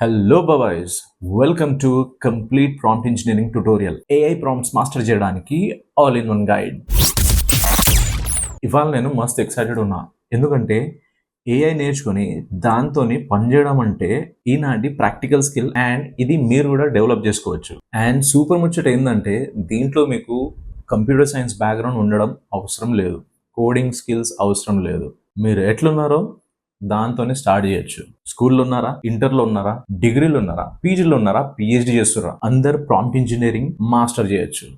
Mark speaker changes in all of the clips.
Speaker 1: Hello Babai's welcome to complete prompt engineering tutorial AI prompts master చేయడానికి all in one guide ఇవాళ నేను మస్తు excited ఉన్నా. ఎందుకంటే ఏఐ నేర్చుకొని దాంతోని పనిచేయడం అంటే ఈనాటి ప్రాక్టికల్ స్కిల్ అండ్ ఇది మీరు కూడా డెవలప్ చేసుకోవచ్చు. అండ్ సూపర్ ముచ్చట ఏంటంటే దీంట్లో మీకు కంప్యూటర్ సైన్స్ బ్యాక్గ్రౌండ్ ఉండడం అవసరం లేదు. కోడింగ్ స్కిల్స్ అవసరం లేదు. మీరు ఎట్లున్నారో దాంతోనే స్టార్ట్ చేయొచ్చు. స్కూల్లో ఉన్నారా? ఇంటర్లో ఉన్నారా? డిగ్రీలో ఉన్నారా? పీజీలో ఉన్నారా? పిహెచ్డి చేస్తున్నారా? అందరు ప్రాంప్ట్ ఇంజనీరింగ్ మాస్టర్ చేయొచ్చు.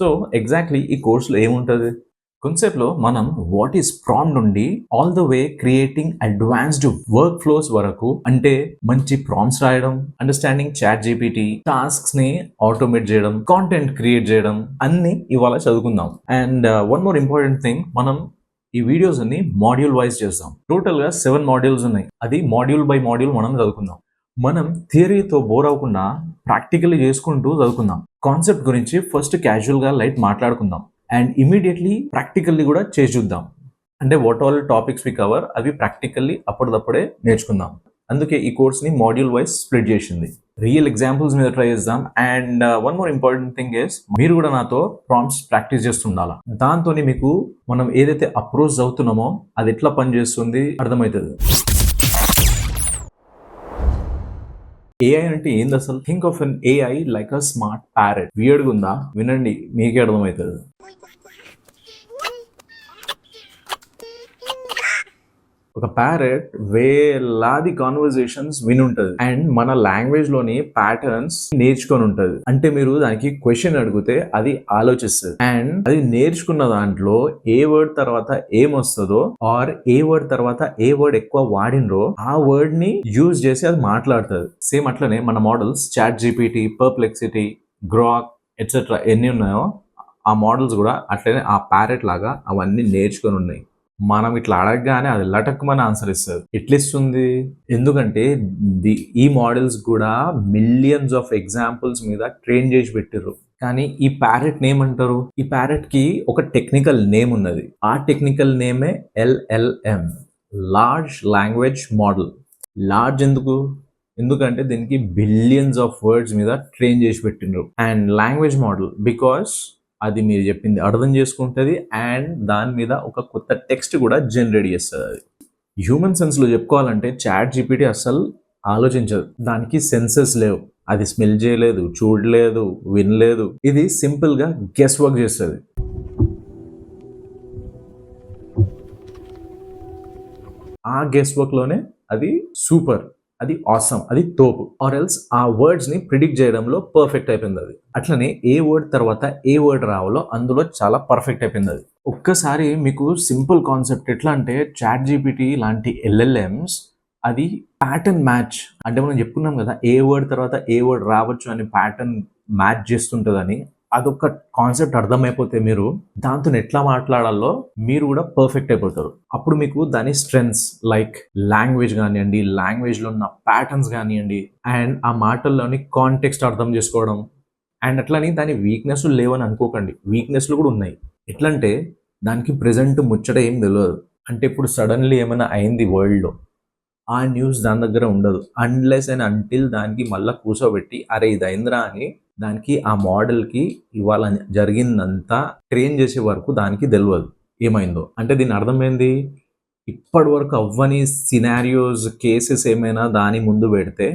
Speaker 1: సో ఎగ్జాక్ట్లీ ఈ కోర్సులో ఏముంటుంది? కాన్సెప్ట్లో మనం వాట్ ఈస్ ప్రామ్ నుండి all the way creating advanced workflows వరకు అంటే మంచి ప్రామ్స్ రాయడం అండర్స్టాండింగ్ చాట్ జీపీటీ టాస్క్స్ని ఆటోమేట్ చేయడం కాంటెంట్ క్రియేట్ చేయడం అన్ని ఇవాళ చదువుకుందాం. And one more important thing మనం ఈ వీడియోస్ అన్ని మాడ్యూల్ వైజ్ చేస్తాం. టోటల్గా సెవెన్ మాడ్యూల్స్ ఉన్నాయి. అది మాడ్యూల్ బై మాడ్యూల్ మనం చదువుకుందాం. మనం థియరీతో బోర్ అవ్వకుండా ప్రాక్టికల్లీ చేసుకుంటూ చదువుకుందాం. కాన్సెప్ట్ గురించి ఫస్ట్ క్యాజువల్గా లైట్ మాట్లాడుకుందాం. అండ్ ఇమీడియట్లీ ప్రాక్టికల్లీ కూడా చేసి చూద్దాం. అంటే what all topics we cover అవి ప్రాక్టికల్లీ అప్పటిదప్పుడే నేర్చుకుందాం. అందుకే ఈ కోర్స్ని మాడ్యూల్ వైజ్ స్ప్లిట్ చేసింది. రియల్ ఎగ్జాంపుల్స్ మీద ట్రై చేద్దాం. And one more important thing is మీరు కూడా నాతో ప్రాంప్ట్స్ ప్రాక్టీస్ చేస్తుండాలా? దాంతో మీకు మనం ఏదైతే అప్రోచ్ అవుతున్నామో అది ఎట్లా పనిచేస్తుంది అర్థమవుతుంది. ఏఐ అంటే ఏంది అసలు? Think of an AI like a smart parrot వియర్డ్గా ఉందా? వినండి మీకే అర్థమవుతుంది. ఒక ప్యారెట్ వేలాది కాన్వర్జేషన్స్ వినుంటది. అండ్ మన లాంగ్వేజ్లోని ప్యాటర్న్స్ నేర్చుకొని ఉంటది. అంటే మీరు దానికి క్వశ్చన్ అడిగితే అది ఆలోచిస్తుంది. అండ్ అది నేర్చుకున్న దాంట్లో ఏ వర్డ్ తర్వాత ఏమొస్తుందో ఆర్ ఏ వర్డ్ తర్వాత ఏ వర్డ్ ఎక్కువ వాడినరో ఆ వర్డ్ని యూజ్ చేసి అది మాట్లాడుతుంది. సేమ్ అట్లనే మన models chat GPT perplexity grok etcetera ఎన్ని ఉన్నాయో ఆ మోడల్స్ కూడా అట్లనే ఆ ప్యారెట్ లాగా అవన్నీ నేర్చుకొని ఉన్నాయి. మనం ఇట్లా అడగగానే అది లటక్మని ఆన్సర్ ఇస్తుంది. ఎట్లా ఇస్తుంది ఎందుకంటే ది ఈ మోడల్స్ కూడా మిలియన్స్ ఆఫ్ ఎగ్జాంపుల్స్ మీద ట్రైన్ చేసి పెట్టిర్రు. కానీ ఈ ప్యారెట్ నేమ్ అంటారు? ఈ ప్యారెట్కి ఒక టెక్నికల్ నేమ్ ఉన్నది. ఆ technical నేమే LLM large language model large ఎందుకు? ఎందుకంటే దీనికి బిలియన్స్ ఆఫ్ వర్డ్స్ మీద ట్రైన్ చేసి పెట్టిండ్రు. అండ్ లాంగ్వేజ్ మోడల్ బికాస్ అది మీరు చెప్పింది అర్థం చేసుకుంటుంది అండ్ దాని మీద ఒక కొత్త టెక్స్ట్ కూడా జనరేట్ చేస్తుంది. అది హ్యూమన్ సెన్స్లో చెప్పుకోవాలంటే చాట్ జీపీటీ అస్సలు ఆలోచించదు. దానికి సెన్సెస్ లేవు. అది స్మెల్ చేయలేదు చూడలేదు వినలేదు. ఇది సింపుల్గా గెస్ వర్క్ చేస్తుంది. ఆ గెస్ వర్క్లోనే అది సూపర్ అది ఆసమ్ అది తోపు. ఆర్ ఎల్స్ ఆ వర్డ్స్ని ప్రిడిక్ట్ చేయడంలో పర్ఫెక్ట్ అయిపోయింది అది. అట్లనే ఏ వర్డ్ తర్వాత ఏ వర్డ్ రావాలో అందులో చాలా పర్ఫెక్ట్ అయిపోయింది అది. ఒక్కసారి మీకు సింపుల్ కాన్సెప్ట్ ఎట్లా అంటే చాట్ జీపీటీ లాంటి ఎల్ఎల్ఎంస్ అది ప్యాటర్న్ మ్యాచ్ అంటే మనం చెప్పుకున్నాం కదా ఏ వర్డ్ తర్వాత ఏ వర్డ్ రావచ్చు అని ప్యాటర్న్ మ్యాచ్ చేస్తుంటుందని. అదొక కాన్సెప్ట్ అర్థమైపోతే మీరు దాంతో ఎట్లా మాట్లాడాలో మీరు కూడా పర్ఫెక్ట్ అయిపోతారు. అప్పుడు మీకు దాని స్ట్రెంగ్స్ లైక్ లాంగ్వేజ్ కానివ్వండి లాంగ్వేజ్లో ఉన్న ప్యాటర్న్స్ కానివ్వండి అండ్ ఆ మాటల్లోని కాంటెక్స్ట్ అర్థం చేసుకోవడం అండ్ అట్లని దాని వీక్నెస్ లేవని అనుకోకండి. వీక్నెస్లు కూడా ఉన్నాయి. ఎట్లంటే దానికి ప్రజెంట్ ముచ్చట ఏం తెలియదు అంటే ఇప్పుడు సడన్లీ ఏమైనా అయింది వరల్డ్లో ఆ న్యూస్ దాని దగ్గర ఉండదు. అన్లెస్ అండ్ అంటిల్ దానికి మళ్ళీ కూర్చోబెట్టి అరే ఇది అయిందిరా అని దానికి ఆ మోడల్కి ఇవాళ జరిగిందంతా ట్రైన్ చేసే వరకు దానికి తెలియదు ఏమైందో? అంటే దీని అర్థమైంది ఇప్పటి వరకు అవ్వని సినారియోస్ కేసెస్ ఏమైనా దాని ముందు పెడితే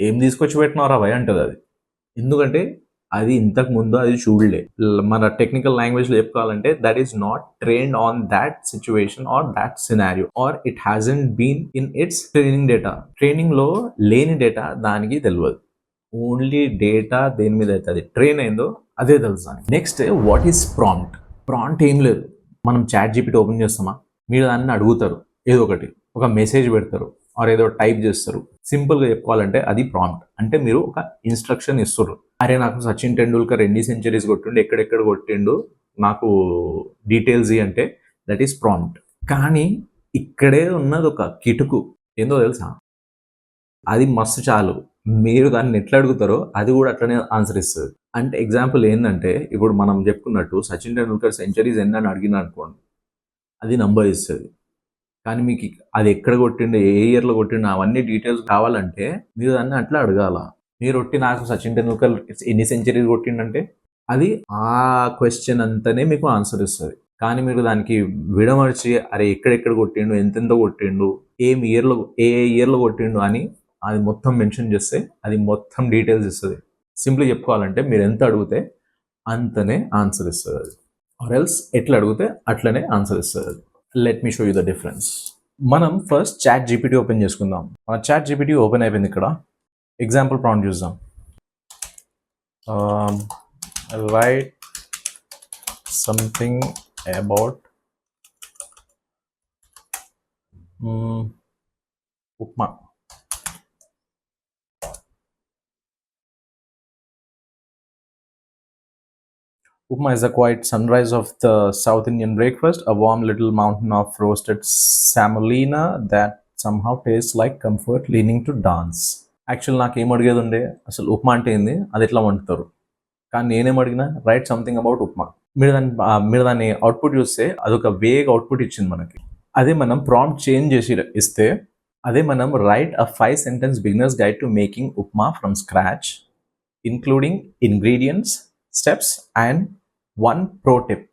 Speaker 1: ఏం తీసుకొచ్చి పెట్టినారా భయ అంటది అది. ఎందుకంటే అది ఇంతకు ముందు అది చూడలే. మన టెక్నికల్ లాంగ్వేజ్లో చెప్పుకోవాలంటే that is not trained on that situation or that scenario or it hasn't been in its training data. ట్రైనింగ్లో లేని డేటా దానికి తెలియదు ఓన్లీ డేటా దేని మీద అయితే అది ట్రైన్ అయిందో అదే తెలుసు? Next what is prompt prompt ఏం లేదు. మనం చాట్ జీపీటీ ఓపెన్ చేస్తామా? మీరు దాన్ని అడుగుతారు. ఏదో ఒకటి. ఒక మెసేజ్ పెడతారు. ఆర్ ఏదో టైప్ చేస్తారు. సింపుల్గా చెప్పుకోవాలంటే అది ప్రాంప్ట్ అంటే మీరు ఒక ఇన్స్ట్రక్షన్ ఇస్తారు అరే నాకు సచిన్ టెండూల్కర్ ఎన్ని సెంచరీస్ కొట్టిండు ఎక్కడెక్కడ కొట్టిండు నాకు డీటెయిల్స్ అంటే దట్ ఈస్ ప్రాంప్ట్ కానీ ఇక్కడే ఉన్నది ఒక కిటుకు. ఏందో తెలుసా? అది మస్తు చాలు. మీరు దాన్ని ఎట్లా అడుగుతారో అది కూడా అట్లనే ఆన్సర్ ఇస్తుంది. అంటే ఎగ్జాంపుల్ ఏంటంటే ఇప్పుడు మనం చెప్పుకున్నట్టు సచిన్ టెండూల్కర్ సెంచరీస్ ఎన్ని అని అడిగిన అనుకోండి అది నంబర్ ఇస్తుంది. కానీ మీకు అది ఎక్కడ కొట్టిండు ఏ ఇయర్లో కొట్టిండు అవన్నీ డీటెయిల్స్ కావాలంటే మీరు దాన్ని అట్లా అడగాల. మీరు కొట్టి నాకు సచిన్ టెండూల్కర్ ఎన్ని సెంచరీస్ కొట్టిండంటే అది ఆ క్వశ్చన్ అంతనే మీకు ఆన్సర్ ఇస్తుంది. కానీ మీరు దానికి విడమర్చి అరే ఎక్కడెక్కడ కొట్టిండు ఎంతెంత కొట్టిండు ఏం ఇయర్లో ఏ ఏ ఇయర్లో కొట్టిండు అని అది మొత్తం మెన్షన్ చేస్తే అది మొత్తం డీటెయిల్స్ ఇస్తుంది. సింప్లీ చెప్పుకోవాలంటే మీరు ఎంత అడిగితే అంతనే ఆన్సర్ ఇస్తుంది అది. ఆర్ ఎల్స్ ఎట్లా అడిగితే అట్లనే ఆన్సర్ ఇస్తుంది అది. Let me show you the difference మనం ఫస్ట్ చాట్ జీపీటీ ఓపెన్ చేసుకుందాం. మన చాట్ జీపీటీ ఓపెన్ అయిపోయింది ఇక్కడ. ఎగ్జాంపుల్ ప్రాంట్ చూద్దాం. Write something about upma Upma is a quiet sunrise of the South Indian breakfast, a warm little mountain of roasted semolina that somehow tastes like comfort leaning to dance. Actual నాకు ఏం అడిగేది ఉండే అసలు ఉప్మా అంటే ఏంది? అది ఎట్లా వండుతారు? కానీ నేనేం అడిగినా రైట్ సంథింగ్ అబౌట్ ఉప్మా. మీరు దాన్ని మీరు దాన్ని అవుట్పుట్ చూస్తే అదొక వేగ్ అవుట్పుట్ ఇచ్చింది మనకి. అదే మనం ప్రాంప్ట్ చేంజ్ చేసి ఇస్తే అదే మనం write a five sentence beginners guide to making upma from scratch including ingredients steps and one pro tip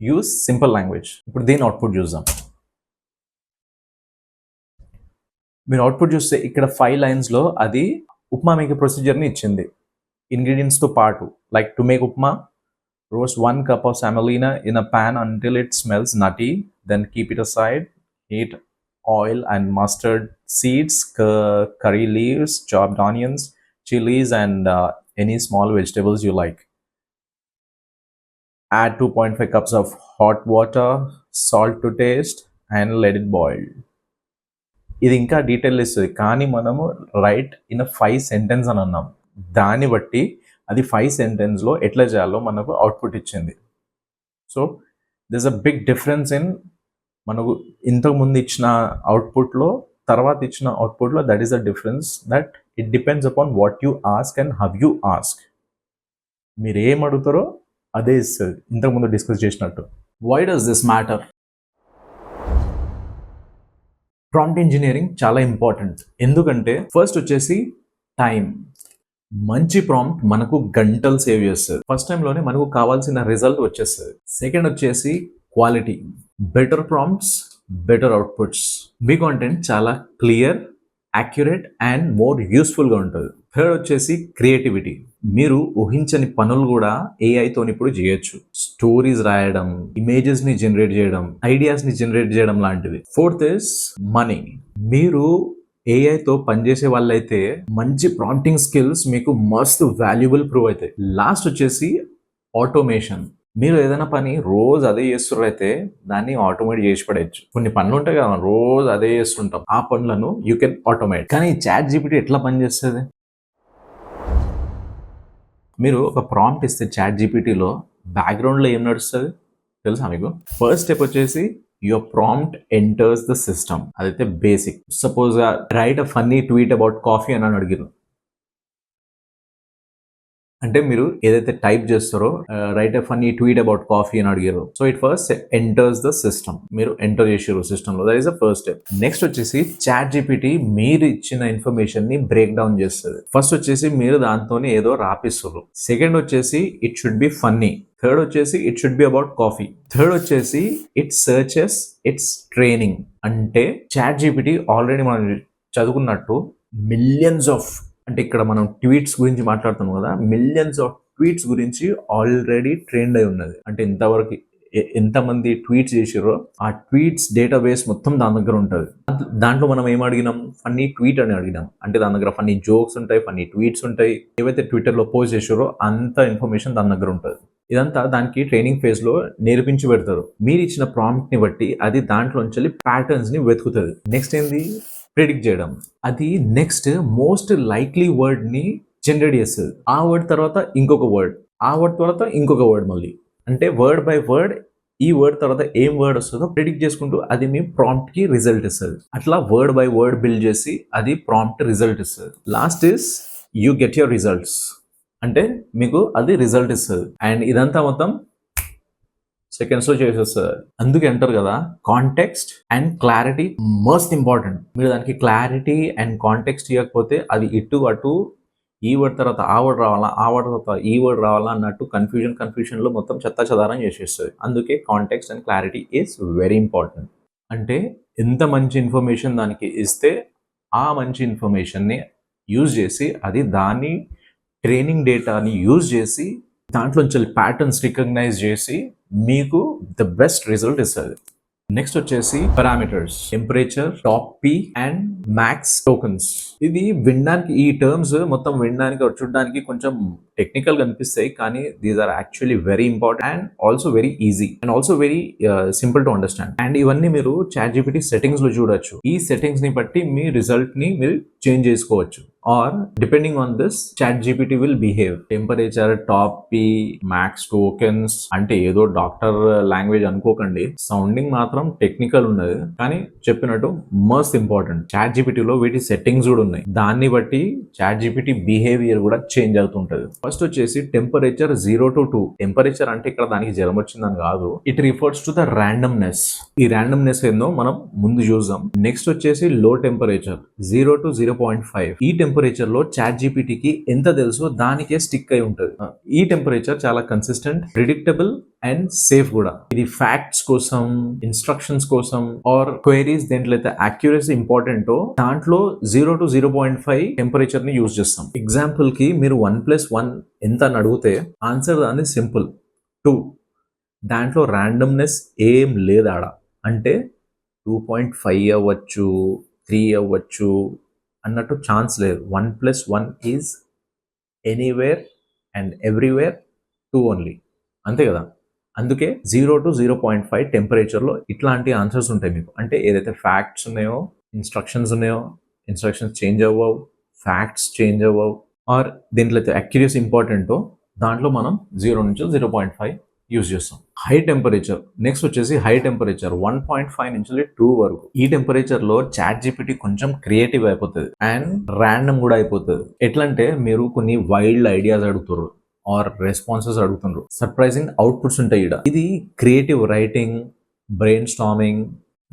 Speaker 1: use simple language ఇప్పుడు దీని అవుట్పుట్ చూద్దాం. మీరు అవుట్పుట్ చూస్తే ఇక్కడ ఫైవ్ లైన్స్లో అది ఉప్మా మేకే ప్రొసీజర్ని ఇచ్చింది. ఇంగ్రీడియంట్స్తో పాటు like to make upma roast one cup of semolina in a pan until it smells nutty then keep it side heat oil and mustard seeds curry leaves chopped onions chillies and any small vegetables you like add 2.5 cups of hot water salt to taste and let it boil. ఇది ఇంకా detail ఇస్తుంది కానీ మనము write in five sentence అని అన్నాం. దాన్ని బట్టి అది ఫైవ్ సెంటెన్స్లో ఎట్లా చేయాలో మనకు అవుట్పుట్ ఇచ్చింది. So this a big difference in మనకు ఇంతకుముందు ఇచ్చిన అవుట్పుట్లో తర్వాత ఇచ్చిన అవుట్పుట్లో that is a difference that it depends upon what you ask and how you ask మీరు ఏం అడుగుతారో అదే ఇస్తుంది ఇంతకుముందు డిస్కస్ చేసినట్టు. Why does this matter prompt engineering చాలా ఇంపార్టెంట్ ఎందుకంటే ఫస్ట్ వచ్చేసి టైం మంచి ప్రాంప్ట్ మనకు గంటలు సేవ్ చేస్తుంది. ఫస్ట్ టైంలోనే మనకు కావాల్సిన రిజల్ట్ వచ్చేస్తుంది. సెకండ్ వచ్చేసి quality better prompts better outputs మీ కాంటెంట్ చాలా క్లియర్ యాక్యురేట్ అండ్ మోర్ యూస్ఫుల్గా ఉంటుంది. థర్డ్ వచ్చేసి క్రియేటివిటీ మీరు ఊహించని పనులు కూడా ఏఐతో ఇప్పుడు చేయొచ్చు. స్టోరీస్ రాయడం ఇమేజెస్ని జనరేట్ చేయడం ఐడియాస్ని జనరేట్ చేయడం లాంటివి. ఫోర్త్ ఇస్ మనీ మీరు ఏఐతో పనిచేసే వాళ్ళైతే మంచి ప్రాంప్టింగ్ స్కిల్స్ మీకు మస్తు వాల్యుబుల్ ప్రూవ్ అవుతాయి. లాస్ట్ వచ్చేసి ఆటోమేషన్ మీరు ఏదైనా పని రోజు అదే చేస్తున్నారు అయితే దాన్ని ఆటోమేట్ చేసి పడేయచ్చు. కొన్ని పనులు ఉంటాయి కదా రోజు అదే చేస్తుంటాం. ఆ పనులను యూ కెన్ ఆటోమేట్ కానీ చాట్ జీపీటీ ఎట్లా పనిచేస్తుంది? మీరు ఒక ప్రాంప్ట్ ఇస్తే చాట్ జీపీటీలో బ్యాక్గ్రౌండ్లో ఏం నడుస్తుంది? తెలుసా మీకు? ఫస్ట్ స్టెప్ వచ్చేసి your prompt enters the system అదైతే basic suppose write a funny tweet about coffee అని అని అడిగారు అంటే మీరు ఏదైతే టైప్ చేస్తారో write a funny tweet about coffee అని అడిగారు. So it first enters the system మీరు ఎంటర్ చేసారు సిస్టమ్లో that is the first step next వచ్చేసి చాట్ జీపీటీ మీరు ఇచ్చిన ఇన్ఫర్మేషన్ని బ్రేక్ డౌన్ చేస్తుంది. ఫస్ట్ వచ్చేసి మీరు దాంతోనే ఏదో రాపిస్తారు సెకండ్ వచ్చేసి it should be funny third వచ్చేసి it should be about coffee third వచ్చేసి ఇట్ సర్చెస్ ఇట్స్ ట్రైనింగ్ అంటే చాట్ జీపీటీ ఆల్రెడీ మనం చదువుకున్నట్టు మిలియన్స్ ఆఫ్ అంటే ఇక్కడ మనం ట్వీట్స్ గురించి మాట్లాడుతున్నాం కదా మిలియన్స్ ఆఫ్ ట్వీట్స్ గురించి ఆల్రెడీ ట్రెండ్ అయి ఉన్నది. అంటే ఇంతవరకు ఎంతమంది ట్వీట్స్ చేసిరో ఆ ట్వీట్స్ డేటాబేస్ మొత్తం దాని దగ్గర ఉంటుంది. దాంట్లో మనం ఏం అడిగినాం? ఫన్నీ ట్వీట్ అని అడిగినాం. అంటే దాని దగ్గర ఫన్నీ జోక్స్ ఉంటాయి ఫన్నీ ట్వీట్స్ ఉంటాయి. ఏవైతే ట్విట్టర్లో పోస్ట్ చేసారో అంత ఇన్ఫర్మేషన్ దాని దగ్గర ఉంటుంది. ఇదంతా దానికి ట్రైనింగ్ ఫేజ్లో నేర్పించి పెడతారు. మీరు ఇచ్చిన ప్రాంప్ట్ని బట్టి అది దాంట్లోంచి ప్యాటర్న్స్ని వెతుకుతుంది. నెక్స్ట్ ఏంది? ప్రిడిక్ట్ చేయడం. అది నెక్స్ట్ మోస్ట్ లైక్లీ వర్డ్ని జనరేట్ చేస్తుంది. ఆ వర్డ్ తర్వాత ఇంకొక వర్డ్ ఆ వర్డ్ తర్వాత ఇంకొక వర్డ్ మళ్ళీ. అంటే వర్డ్ బై వర్డ్ ఈ వర్డ్ తర్వాత ఏం వర్డ్ వస్తుందో ప్రిడిక్ట్ చేసుకుంటూ అది మీ ప్రాంప్ట్కి రిజల్ట్ ఇస్తుంది. అట్లా వర్డ్ బై వర్డ్ బిల్డ్ చేసి అది ప్రాంప్ట్ రిజల్ట్ ఇస్తుంది. Last is you get your results అంటే మీకు అది రిజల్ట్ ఇస్తుంది. అండ్ ఇదంతా మొత్తం సెకండ్స్లో చేసేస్తారు. అందుకే అంటారు కదా context and clarity most important మీరు దానికి క్లారిటీ అండ్ కాంటెక్స్ట్ ఇవ్వకపోతే అది ఇటు అటు ఈ వర్డ్ తర్వాత ఆ వర్డ్ రావాలా ఆ వర్డ్ తర్వాత ఈ వర్డ్ రావాలా అన్నట్టు కన్ఫ్యూజన్ కన్ఫ్యూజన్లో మొత్తం చెత్త చెదారం చేసేస్తుంది. అందుకే context and clarity is very important అంటే ఎంత మంచి ఇన్ఫర్మేషన్ దానికి ఇస్తే ఆ మంచి ఇన్ఫర్మేషన్ని యూజ్ చేసి అది దాని ట్రైనింగ్ డేటాని యూజ్ చేసి దాంట్లోంచి ప్యాటర్న్స్ రికగ్నైజ్ చేసి మీకు ద బెస్ట్ రిజల్ట్ ఇస్తుంది నెక్స్ట్ వచ్చేసి parameters temperature top P and max tokens ఇది వినడానికి ఈ టర్మ్స్ మొత్తం వినడానికి చూడడానికి కొంచెం టెక్నికల్ కనిపిస్తాయి కానీ these are actually very important and also very easy and also very simple to understand and ఇవన్నీ మీరు చాట్ జీపీటీ సెట్టింగ్స్లో చూడొచ్చు. ఈ సెట్టింగ్స్ని బట్టి మీ రిజల్ట్ని మీరు చేంజ్ చేసుకోవచ్చు. Or depending on this chat gpt will behave temperature top P max tokens అంటే ఏదో doctor language అనుకోకండి సౌండింగ్ మాత్రం టెక్నికల్ ఉన్నది కానీ చెప్పినట్టు మోస్ట్ ఇంపార్టెంట్ చాట్ జీపీటీలో వీటి సెట్టింగ్స్ కూడా ఉన్నాయి దాన్ని బట్టి చాట్ జీపీటీ బిహేవియర్ కూడా చేంజ్ అవుతుంటది ఫస్ట్ వచ్చేసి temperature zero to two temperature అంటే ఇక్కడ దానికి జ్వరం వచ్చిందని కాదు it refers to the randomness ఈ ర్యాండమ్నెస్ ఏందో మనం ముందు చూద్దాం. నెక్స్ట్ వచ్చేసి low temperature zero to zero point five ఈ టెంపరేచర్ టెంపరేచర్లో చాట్ జీపీటీకి ఎంత తెలుసో దానికే స్టిక్ అయి ఉంటుంది. ఈ టెంపరేచర్ చాలా కన్సిస్టెంట్ ప్రిడిక్టబుల్ అండ్ సేఫ్ కూడా. ఇది ఫ్యాక్ట్స్ కోసం ఇన్స్ట్రక్షన్స్ కోసం ఆర్ క్వైరీస్ దేంట్లో అయితే అక్యురసీ ఇంపార్టెంటో దాంట్లో zero to zero point five టెంపరేచర్ని use చేస్తాం. ఎగ్జాంపుల్కి మీరు వన్ ప్లస్ వన్ ఎంత అని అడిగితే ఆన్సర్ దాన్ని సింపుల్ టూ దాంట్లో ర్యాండమ్నెస్ ఏం లేదు ఆడ అంటే టూ పాయింట్ ఫైవ్ అవ్వచ్చు త్రీ అవ్వచ్చు అన్నట్టు ఛాన్స్ లేదు. One plus one is anywhere and everywhere two only అంతే కదా? అందుకే zero to zero point five టెంపరేచర్లో ఇట్లాంటి ఆన్సర్స్ ఉంటాయి మీకు. అంటే ఏదైతే ఫ్యాక్ట్స్ ఉన్నాయో ఇన్స్ట్రక్షన్స్ ఉన్నాయో ఇన్స్ట్రక్షన్స్ చేంజ్ అవ్వవు ఫ్యాక్ట్స్ చేంజ్ అవ్వవు ఆర్ దీంట్లో అయితే అక్యురసీ ఇంపార్టెంటో దాంట్లో మనం జీరో నుంచి జీరో పాయింట్ ఫైవ్ యూజ్ చేస్తాం. హై టెంపరేచర్ నెక్స్ట్ వచ్చేసి high temperature one point five నుంచి టూ వరకు. ఈ టెంపరేచర్లో చాట్ జీపీటీ కొంచెం క్రియేటివ్ అయిపోతుంది. అండ్ ర్యాండమ్ కూడా అయిపోతుంది. ఎట్లంటే మీరు కొన్ని వైల్డ్ ఐడియాస్ అడుగుతారు ఆర్ రెస్పాన్సెస్ అడుగుతున్నారు సర్ప్రైజింగ్ అవుట్పుట్స్ ఉంటాయి ఇక్కడ ఇది creative writing brain storming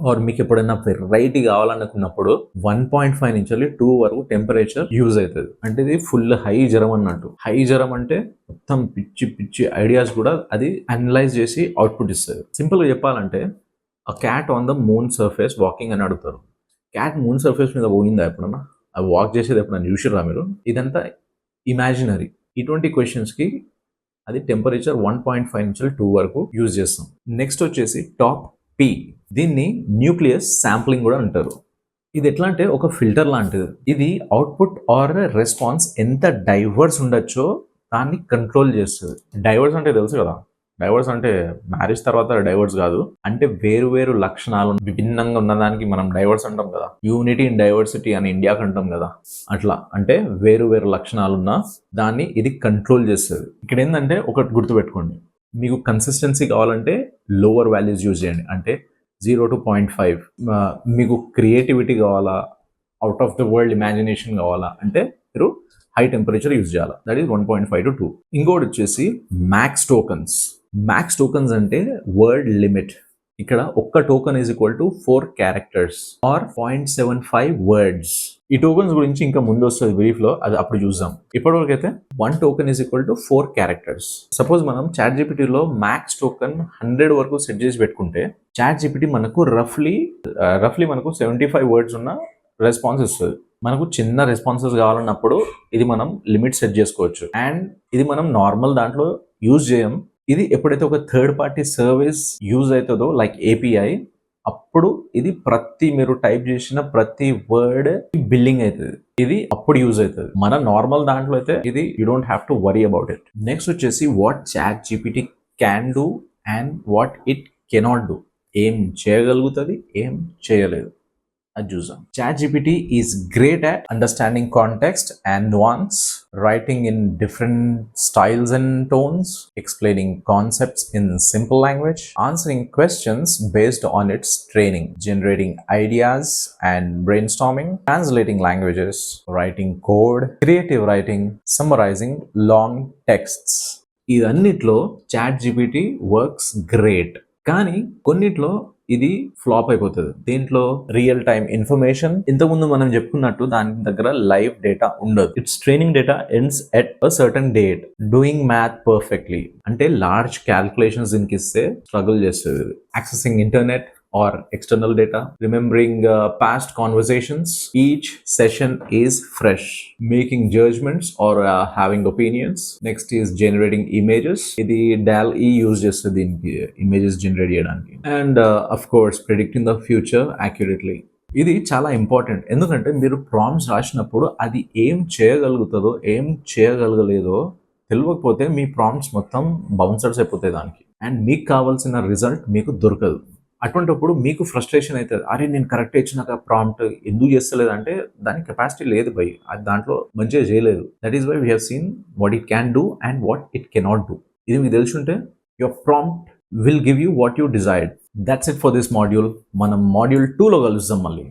Speaker 1: or మీకు ఎప్పుడైనా వెరైటీ కావాలనుకున్నప్పుడు వన్ పాయింట్ ఫైవ్ నుంచి టూ వరకు టెంపరేచర్ యూజ్ అవుతుంది. అంటే ఇది ఫుల్ హై జ్వరం అన్నట్టు. హై జ్వరం అంటే మొత్తం పిచ్చి పిచ్చి ఐడియాస్ కూడా అది అనలైజ్ చేసి అవుట్పుట్ ఇస్తుంది. సింపుల్గా చెప్పాలంటే ఆ cat on the moon surface walking అని అడుగుతారు. క్యాట్ మూన్ సర్ఫేస్ మీద పోయిందా ఎప్పుడన్నా? అది వాక్ చేసేది ఎప్పుడన్నా? చూసిరా మీరు? ఇదంతా ఇమాజినరీ ఇటువంటి క్వశ్చన్స్కి అది టెంపరేచర్ వన్ పాయింట్ ఫైవ్ నుంచి టూ వరకు యూజ్ చేస్తాం. నెక్స్ట్ వచ్చేసి టాప్ పీ దీన్ని న్యూక్లియస్ శాంప్లింగ్ కూడా అంటారు. ఇది ఎట్లా అంటే ఒక ఫిల్టర్ లాంటిది. ఇది అవుట్పుట్ ఆర్ రెస్పాన్స్ ఎంత డైవర్స్ ఉండొచ్చో దాన్ని కంట్రోల్ చేస్తుంది. డైవర్స్ అంటే తెలుసు కదా? డైవర్స్ అంటే మ్యారేజ్ తర్వాత డైవర్స్ కాదు. అంటే వేరు వేరు లక్షణాలు విభిన్నంగా ఉన్నదానికి మనం డైవర్స్ అంటాం కదా? యూనిటీ ఇన్ డైవర్సిటీ అని ఇండియాకి అంటాం కదా? అట్లా. అంటే వేరు వేరు లక్షణాలు ఉన్న దాన్ని ఇది కంట్రోల్ చేస్తుంది. ఇక్కడ ఏంటంటే ఒకటి గుర్తుపెట్టుకోండి. మీకు కన్సిస్టెన్సీ కావాలంటే లోవర్ వాల్యూస్ యూజ్ చేయండి. అంటే జీరో టు పాయింట్ ఫైవ్ మీకు క్రియేటివిటీ కావాలా? Out of the world imagination కావాలా? అంటే మీరు హై టెంపరేచర్ యూజ్ చేయాలి? That is one point five to two ఇంకోటి వచ్చేసి మ్యాక్స్ టోకన్స్ మ్యాక్స్ టోకన్స్ అంటే వర్డ్ లిమిట్ ఇక్కడ ఒక్క token is equal to four characters or point seven five words ఈ టోకన్స్ గురించి ఇంకా ముందు వస్తుంది బ్రీఫ్లో అది అప్పుడు చూద్దాం. ఇప్పటివరకు అయితే one token is equal to four characters suppose మనం చాట్ జీపీటీలో మ్యాక్స్ టోకెన్ హండ్రెడ్ వరకు సెట్ చేసి పెట్టుకుంటే చాట్ జీపీటీ మనకు రఫ్లీ రఫ్లీ మనకు సెవెంటీ ఫైవ్ వర్డ్స్ ఉన్న రెస్పాన్స్ ఇస్తుంది మనకు చిన్న రెస్పాన్సెస్ కావాలన్నప్పుడు ఇది మనం లిమిట్ సెట్ చేసుకోవచ్చు. అండ్ ఇది మనం నార్మల్ దాంట్లో యూజ్ చేయం. ఇది ఎప్పుడైతే ఒక థర్డ్ పార్టీ సర్వీస్ యూజ్ అవుతుందో లైక్ ఏపీఐ అప్పుడు ఇది ప్రతి మీరు టైప్ చేసిన ప్రతి వర్డ్ బిల్లింగ్ అవుతుంది. ఇది అప్పుడు యూజ్ అవుతుంది. మన నార్మల్ దాంట్లో అయితే ఇది you don't have to worry about it next వచ్చేసి what chat GPT can do and what it cannot do ఏం చేయగలుగుతుంది? ఏం చేయలేదు. అది చూసాం ChatGPT is great at understanding context and nuance writing in different styles and tones, explaining concepts in simple language, answering questions based on its training, generating ideas and brainstorming, translating languages, writing code, creative writing, summarizing long texts. ఇదన్నిట్లో chat GPT works great కానీ కొన్నిట్లో ఇది flop అయిపోతుంది. దీంట్లో real time information ఇంతకుముందు మనం చెప్పుకున్నట్టు దాని దగ్గర లైవ్ డేటా ఉండదు. It's training data ends at a certain date doing math perfectly అంటే లార్జ్ క్యాల్కులేషన్స్ దీనికి ఇస్తే స్ట్రగుల్ చేస్తుంది. Accessing internet or external data, remembering uh, past conversations. Each session is fresh, making judgments or uh, having opinions. Next is generating images. ఇది DAL E use చేస్తుంది దీనికి images generate చేయడానికి and of course predicting the future accurately ఇది చాలా important ఎందుకంటే మీరు ప్రామ్స్ రాసినప్పుడు అది ఏం చేయగలుగుతుందో ఏం చేయగలగలేదో తెలియకపోతే మీ ప్రామ్స్ మొత్తం బౌన్సర్స్ అయిపోతాయి దానికి అండ్ మీకు కావాల్సిన రిజల్ట్ మీకు దొరకదు అటువంటిప్పుడు మీకు ఫ్రస్ట్రేషన్ అవుతుంది అరే నేను కరెక్ట్ ఇచ్చినాక ప్రాంప్ట్ ఎందుకు చేస్తలేదు అంటే కెపాసిటీ లేదు బై అది దాంట్లో మంచిగా చేయలేదు. That is why we have seen what it can do and what it cannot do ఇది మీకు తెలుసుంటే your prompt will give you what you desired that's it for this module మనం మాడ్యూల్ టూలో కలుస్తాం మళ్ళీ.